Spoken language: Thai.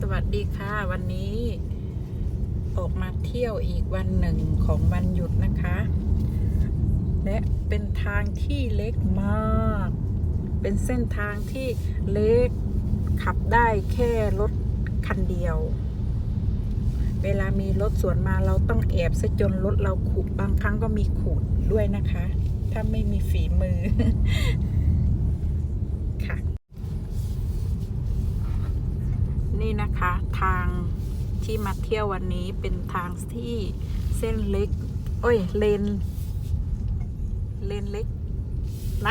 สวัสดีค่ะวันนี้ออกมาเที่ยวอีกวันหนึ่งของวันหยุดนะคะ และเป็นทางที่เล็กมาก เป็นเส้นทางที่เล็กขับได้แค่รถคันเดียว เวลามีรถสวนมาเราต้องแอบซะจนรถเราขูดบางครั้งก็มีขูดด้วยนะคะ ถ้าไม่มีฝีมือ นี่นะคะทางที่มาเที่ยววันนี้เป็นทางที่เส้นเล็ก โอ้ย เลน เลนเล็กไร